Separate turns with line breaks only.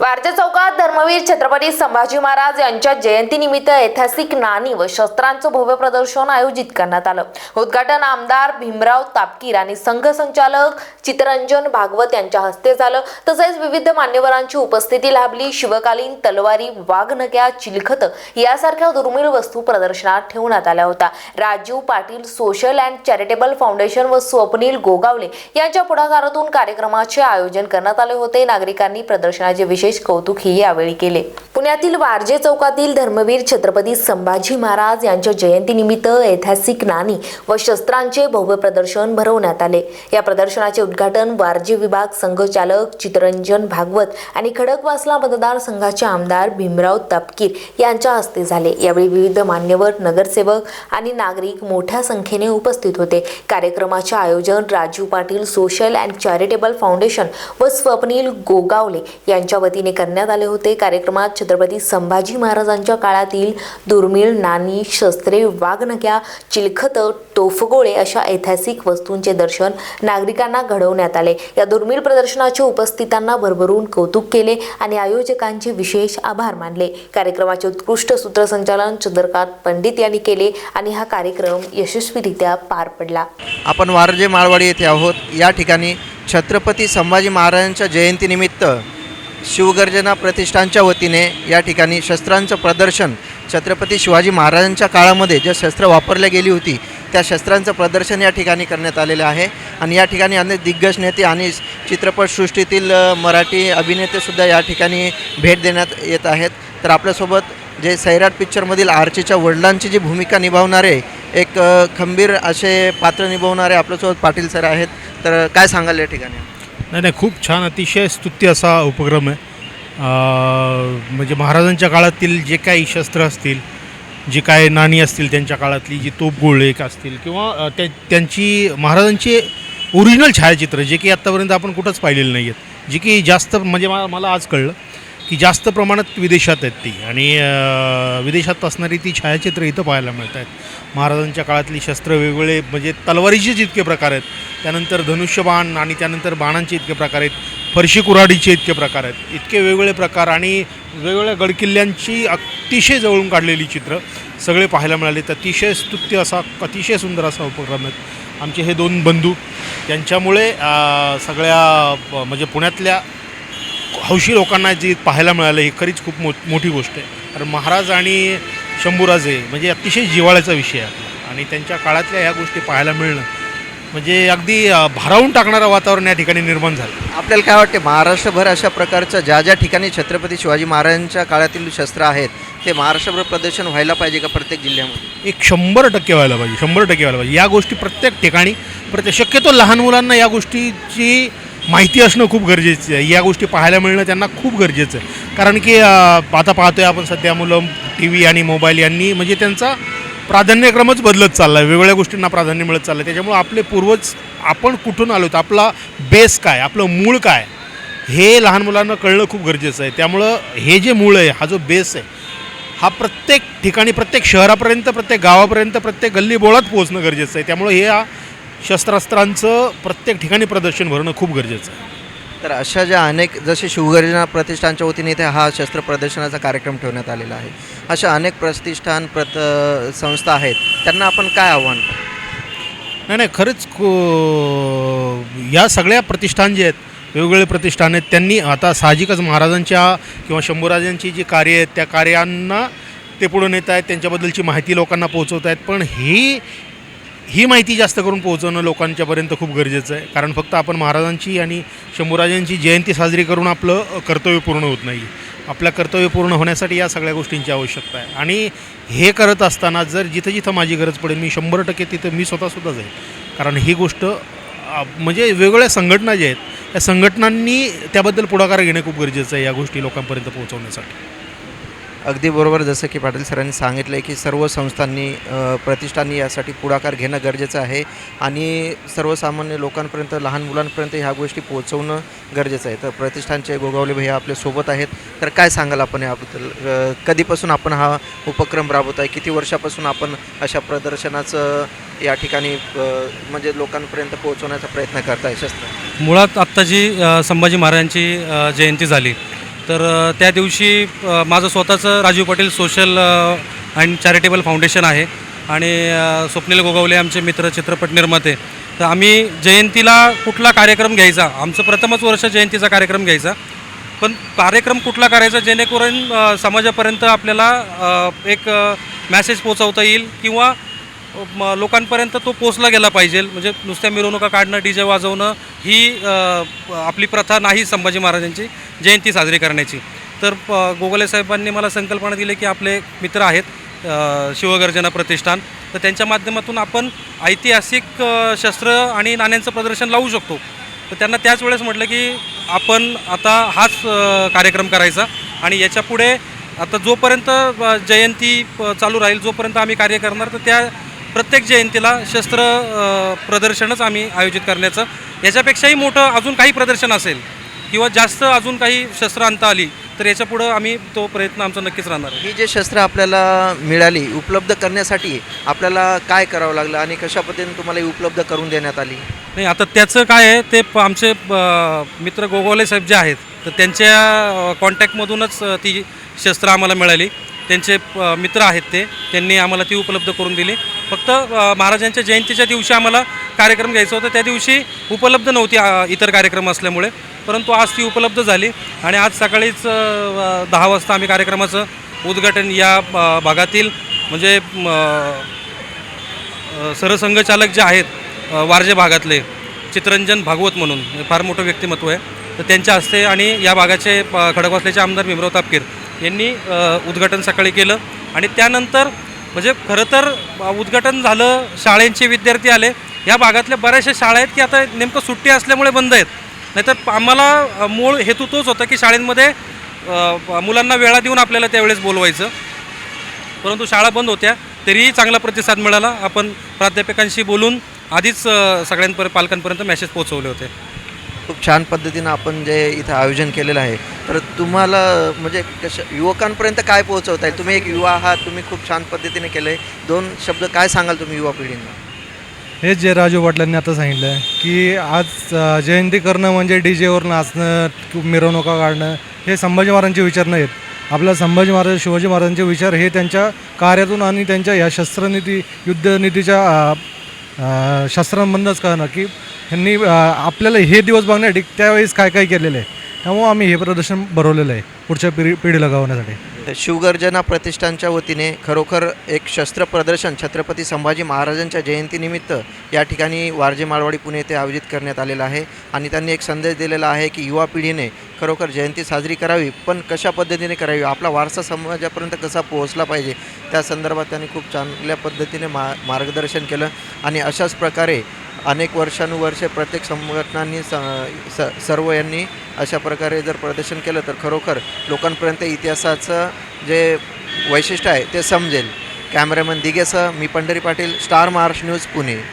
वारजे चौकात धर्मवीर छत्रपती संभाजी महाराज यांच्या जयंतीनिमित्त ऐतिहासिक नाणी व शस्त्रांचं भव्य प्रदर्शन आयोजित करण्यात आलं. उद्घाटन आमदार भीमराव तापकीर आणि संघ संचालक चितरंजन भागवत यांच्या हस्ते झालं. तसेच विविध मान्यवरांची उपस्थिती लाभली. शिवकालीन तलवारी वाघनग्या चिलखत यासारख्या दुर्मिळ वस्तू प्रदर्शनात ठेवण्यात आल्या होत्या. Rajiv Patil social and charitable foundation व स्वप्नील गोगावले यांच्या पुढाकारातून कार्यक्रमाचे आयोजन करण्यात आले होते. नागरिकांनी प्रदर्शनाचे विशेष कौतुकही यावेळी केले. पुण्यातील वारजे चौकातील धर्मवीर छत्रपती संभाजी महाराज यांच्या जयंतीनिमित्त ऐतिहासिक नाणी व शस्त्रांचे भव्य प्रदर्शन भरवण्यात आले. या प्रदर्शनाचे उद्घाटन वारजे विभाग संघचालक चितरंजन भागवत आणि खडकवासला मतदारसंघाचे आमदार भीमराव तपकीर यांच्या हस्ते झाले. यावेळी विविध मान्यवर नगरसेवक आणि नागरिक मोठ्या संख्येने उपस्थित होते. कार्यक्रमाचे आयोजन Raju Patil social and charitable foundation व स्वप्नील गोगावले यांच्या वतीने करण्यात आले होते. कार्यक्रमात छत्रपती संभाजी महाराजांच्या काळातील दुर्मिळ नाणी शस्त्रे वाघनक्या चिलखत तोफगोळे अशा ऐतिहासिक वस्तूंचे दर्शन नागरिकांना घडवण्यात आले. या दुर्मिळ प्रदर्शनाच्या उपस्थितांना भरभरून कौतुक केले आणि आयोजकांचे विशेष आभार मानले. कार्यक्रमाचे उत्कृष्ट सूत्रसंचालन चंद्रकांत पंडित यांनी केले आणि हा कार्यक्रम यशस्वीरित्या पार पडला.
आपण वारजे माळवाडी येथे आहोत. या ठिकाणी छत्रपती संभाजी महाराजांच्या जयंतीनिमित्त शिवगर्जना प्रतिष्ठानच्या वतीने या ठिकाणी शस्त्रांचं प्रदर्शन छत्रपती शिवाजी महाराजांच्या काळामध्ये ज्या शस्त्र वापरल्या गेली होती त्या शस्त्रांचं प्रदर्शन या ठिकाणी करण्यात आलेलं आहे. आणि या ठिकाणी अनेक दिग्गज नेते आणि चित्रपटसृष्टीतील मराठी अभिनेतेसुद्धा या ठिकाणी भेट देण्यात येत आहेत. तर आपल्यासोबत जे सैराट पिक्चरमधील आर्चीच्या वडिलांची जी भूमिका निभावणारे एक खंबीर असे पात्र निभावणारे आपल्यासोबत पाटील सर आहेत. तर काय सांगाल या ठिकाणी?
नाही नाही खूप छान अतिशय स्तुत्य असा उपक्रम आहे. म्हणजे महाराजांच्या काळातील जे काही शस्त्र असतील जी काय नाणी असतील त्यांच्या काळातली जी तोपगोळे एक असतील किंवा त्या त्यांची महाराजांची ओरिजिनल छायाचित्र जे की आत्तापर्यंत आपण कुठंच पाहिलेलं नाही आहेत जी की जास्त म्हणजे मा- मला आज कळलं की जास्त प्रमाणात विदेशात आहेत ती. आणि विदेशात असणारी ती छायाचित्र इथं पाहायला मिळत आहेत महाराजांच्या काळातली शस्त्र वेगवेगळे म्हणजे तलवारीचे जितके प्रकार आहेत त्यानंतर धनुष्यबाण आणि त्यानंतर बाणांचे इतके प्रकार आहेत. फरशी कुऱ्हाडीचे इतके प्रकार आहेत. इतके वेगवेगळे प्रकार आणि वेगवेगळ्या गडकिल्ल्यांची अतिशय जवळून काढलेली चित्र सगळे पाहायला मिळाले. तर अतिशय स्तुत्य असा अतिशय सुंदर असा उपक्रम आहेत. आमचे हे दोन बंधू त्यांच्यामुळे सगळ्या म्हणजे पुण्यातल्या हौशी लोकांना जे पाहायला मिळालं ही खरीच खूप मो मोठी गोष्ट आहे. कारण महाराज आणि शंभूराजे म्हणजे अतिशय जिव्हाळ्याचा विषय आहे. आपला. आणि त्यांच्या काळातल्या ह्या गोष्टी पाहायला मिळणं म्हणजे अगदी भारावून टाकणारं वातावरण या ठिकाणी निर्माण झालं.
आपल्याला काय वाटते महाराष्ट्रभर अशा प्रकारचं ज्या ज्या ठिकाणी छत्रपती शिवाजी महाराजांच्या काळातील शस्त्र आहेत ते महाराष्ट्रभर प्रदर्शन व्हायला पाहिजे का प्रत्येक जिल्ह्यामध्ये?
एक शंभर टक्के व्हायला पाहिजे शंभर टक्के व्हायला पाहिजे. या गोष्टी प्रत्येक ठिकाणी प्रत्येक शक्यतो लहान मुलांना या गोष्टीची माहिती असणं खूप गरजेचं आहे. या गोष्टी पाहायला मिळणं त्यांना खूप गरजेचं आहे. कारण की आता पाहतोय आपण सध्या मुलं टी व्ही आणि मोबाईल यांनी म्हणजे त्यांचा प्राधान्यक्रमच बदलत चालला आहे वेगवेगळ्या गोष्टींना प्राधान्य मिळत चाललं आहे त्याच्यामुळे आपले पूर्वज आपण कुठून आलो तर आपला बेस काय? आपलं मूळ काय? हे लहान मुलांना कळणं खूप गरजेचं आहे. त्यामुळं हे जे मूळ आहे हा जो बेस आहे हा प्रत्येक ठिकाणी प्रत्येक शहरापर्यंत प्रत्येक गावापर्यंत प्रत्येक गल्लीबोळात पोहोचणं गरजेचं आहे. त्यामुळे हे या शस्त्रास्त्रांचं प्रत्येक ठिकाणी प्रदर्शन भरणं खूप गरजेचं आहे.
तर अशा ज्या अनेक जसे शिवगर्जना प्रतिष्ठानच्या वतीने इथे हा शस्त्र प्रदर्शनाचा कार्यक्रम ठेवण्यात आलेला आहे. अशा अनेक प्रतिष्ठान प्रत संस्था आहेत. त्यांना आपण काय आव्हान?
नाही नाही खरंच खू या सगळ्या प्रतिष्ठान जे आहेत वेगवेगळे प्रतिष्ठान आहेत त्यांनी आता साहजिकच महाराजांच्या किंवा शंभूराजांची जी कार्य आहेत त्या कार्यांना ते पुढे नेत आहेत त्यांच्याबद्दलची माहिती लोकांना पोहोचवत आहेत. पण ही ही माहिती जास्त करून पोहोचवणं लोकांच्यापर्यंत खूप गरजेचं आहे. कारण फक्त आपण महाराजांची आणि शंभूराजांची जयंती साजरी करून आपलं कर्तव्य पूर्ण होत नाही. आपलं कर्तव्य पूर्ण होण्यासाठी या सगळ्या गोष्टींची आवश्यकता आहे. आणि हे करत असताना जर जिथं जिथं माझी गरज पडेल मी शंभर टक्के तिथं मी स्वतःसुद्धा जाईल कारण ही गोष्ट म्हणजे वेगवेगळ्या संघटना ज्या आहेत या संघटनांनी त्याबद्दल पुढाकार घेणे खूप गरजेचं आहे या गोष्टी लोकांपर्यंत पोहोचवण्यासाठी.
अगदी बरोबर जसं की पाटील सरांनी सांगितलं आहे की सर्व संस्थांनी प्रतिष्ठांनी यासाठी पुढाकार घेणं गरजेचं आहे आणि सर्वसामान्य लोकांपर्यंत लहान मुलांपर्यंत ह्या गोष्टी पोहोचवणं गरजेचं आहे. तर प्रतिष्ठानचे गोगावले भैया आपल्यासोबत आहेत. तर काय सांगाल आपण याबद्दल? कधीपासून आपण हा उपक्रम राबवत आहे? किती वर्षापासून आपण अशा प्रदर्शनाचं या ठिकाणी म्हणजे लोकांपर्यंत पोहोचवण्याचा प्रयत्न करताय शस्त्र?
मुळात आत्ता जी संभाजी महाराजांची जयंती झाली. तर त्या दिवशी माझं स्वतःचं Rajiv Patil social and charitable foundation आहे. आणि स्वप्नील गोगावले आमचे मित्र चित्रपट निर्माते. तर आम्ही जयंतीला कुठला कार्यक्रम घ्यायचा? आमचं प्रथमच वर्ष जयंतीचा कार्यक्रम घ्यायचा. पण कार्यक्रम कुठला करायचा? जेणेकरून समाजापर्यंत आपल्याला एक मॅसेज पोचवता येईल किंवा म लोकांपर्यंत तो पोचला गेला पाहिजे. म्हणजे नुसत्या मिरवणुका काढणं डी जे वाजवणं ही अ, आपली प्रथा नाही संभाजी महाराजांची जयंती साजरी करण्याची. तर प- गोगले साहेबांनी मला संकल्पना दिली की आपले मित्र आहेत अ, शिवगर्जना प्रतिष्ठान. तर त्यांच्या माध्यमातून आपण ऐतिहासिक अ, शस्त्र आणि नाण्यांचं प्रदर्शन लावू शकतो. तर त्यांना त्याच वेळेस म्हटलं की आपण आता हाच अ, कार्यक्रम करायचा आणि याच्यापुढे आता जोपर्यंत अ, जयंती प- चालू राहील जोपर्यंत आम्ही कार्य करणार तर त्या प्रत्येक जयंतीला शस्त्र प्रदर्शनच आम्ही आयोजित करण्याचं. याच्यापेक्षाही मोठं अजून काही प्रदर्शन असेल किंवा जास्त अजून काही शस्त्र आणता आली तर याच्या पुढं आम्ही तो प्रयत्न आमचा नक्कीच राहणार
ही जे शस्त्र आपल्याला मिळाली उपलब्ध करण्यासाठी आपल्याला काय करावं लागलं आणि कशा पद्धतीने तुम्हाला ही उपलब्ध करून देण्यात आली?
नाही आता त्याचं काय आहे ते प- आमचे मित्र गोगोले साहेब जे आहेत तर त्यांच्या कॉन्टॅक्टमधूनच ती शस्त्र आम्हाला मिळाली. त्यांचे मित्र आहेत ते. त्यांनी आम्हाला ती उपलब्ध करून दिली. फक्त महाराजांच्या जयंतीच्या दिवशी आम्हाला कार्यक्रम घ्यायचा होता. त्या दिवशी उपलब्ध नव्हती इतर कार्यक्रम असल्यामुळे. परंतु आज ती उपलब्ध झाली आणि आज सकाळीच दहा वाजता आम्ही कार्यक्रमाचं उद्घाटन या भागातील म्हणजे सरसंघचालक जे आहेत वारजे भागातले चित्रंजन भागवत म्हणून फार मोठं व्यक्तिमत्व आहे. तर त्यांच्या हस्ते आणि या भागाचे खडकवासल्याचे आमदार भीमराव तापकीर यांनी उद्घाटन सकाळी केलं. आणि त्यानंतर म्हणजे खरं तर उद्घाटन झालं शाळेंचे विद्यार्थी आले. या भागातल्या बऱ्याचशा शाळा आहेत की आता नेमकं सुट्टी असल्यामुळे बंद आहेत. नाहीतर आम्हाला मूळ हेतू तोच होता की शाळेंमध्ये मुलांना वेळा देऊन आपल्याला त्यावेळेस बोलवायचं. परंतु शाळा बंद होत्या तरीही चांगला प्रतिसाद मिळाला. आपण प्राध्यापकांशी बोलून आधीच सगळ्यांपर्यंत पालकांपर्यंत मेसेज पोहोचवले होते.
खूप छान पद्धतीनं आपण जे इथं आयोजन केलेलं आहे. तर तुम्हाला म्हणजे कसं युवकांपर्यंत काय पोहोचवता येईल तुम्ही एक युवा आहात तुम्ही खूप छान पद्धतीने केलं आहे दोन शब्द काय सांगाल तुम्ही युवा पिढींना?
हेच जे राजू पाटलांनी आता सांगितलं आहे की आज अ, जयंती करणं म्हणजे डी जेवर नाचणं किंवा मिरवणुका काढणं हे संभाजी महाराजांचे विचार नाहीत. आपल्या संभाजी महाराज शिवाजी महाराजांचे विचार हे त्यांच्या कार्यातून आणि त्यांच्या या शस्त्रनीती युद्धनीतीच्या अ, अ, शस्त्रांमधूनच कळणं की ह्यांनी आपल्याला हे दिवस बघण्यासाठी त्यावेळेस काय काय केलेलं आहे? त्यामुळं आम्ही हे प्रदर्शन भरवलेलं आहे पुढच्या पिढी पिढीला गावण्यासाठी.
शिवगर्जना प्रतिष्ठानच्या वतीने खरोखर एक शस्त्र प्रदर्शन छत्रपती संभाजी महाराजांच्या जयंतीनिमित्त या ठिकाणी वारजे माळवाडी पुणे येथे आयोजित करण्यात आलेलं आहे. आणि त्यांनी एक संदेश दिलेला आहे की युवा पिढीने खरोखर जयंती साजरी करावी पण कशा पद्धतीने करावी आपला वारसा समाजापर्यंत कसा पोहोचला पाहिजे त्या संदर्भात त्यांनी खूप चांगल्या पद्धतीने मा मार्गदर्शन केलं. आणि अशाच प्रकारे अनेक वर्षानुवर्षे प्रत्येक संघटनांनी स स सर्व यांनी अशा प्रकारे जर प्रदर्शन केलं तर खरोखर लोकांपर्यंत इतिहासाचं जे वैशिष्ट्य आहे ते समजेल. कॅमेरामन दिगेसह मी पंढरी पाटील स्टार महाराष्ट्र न्यूज पुणे.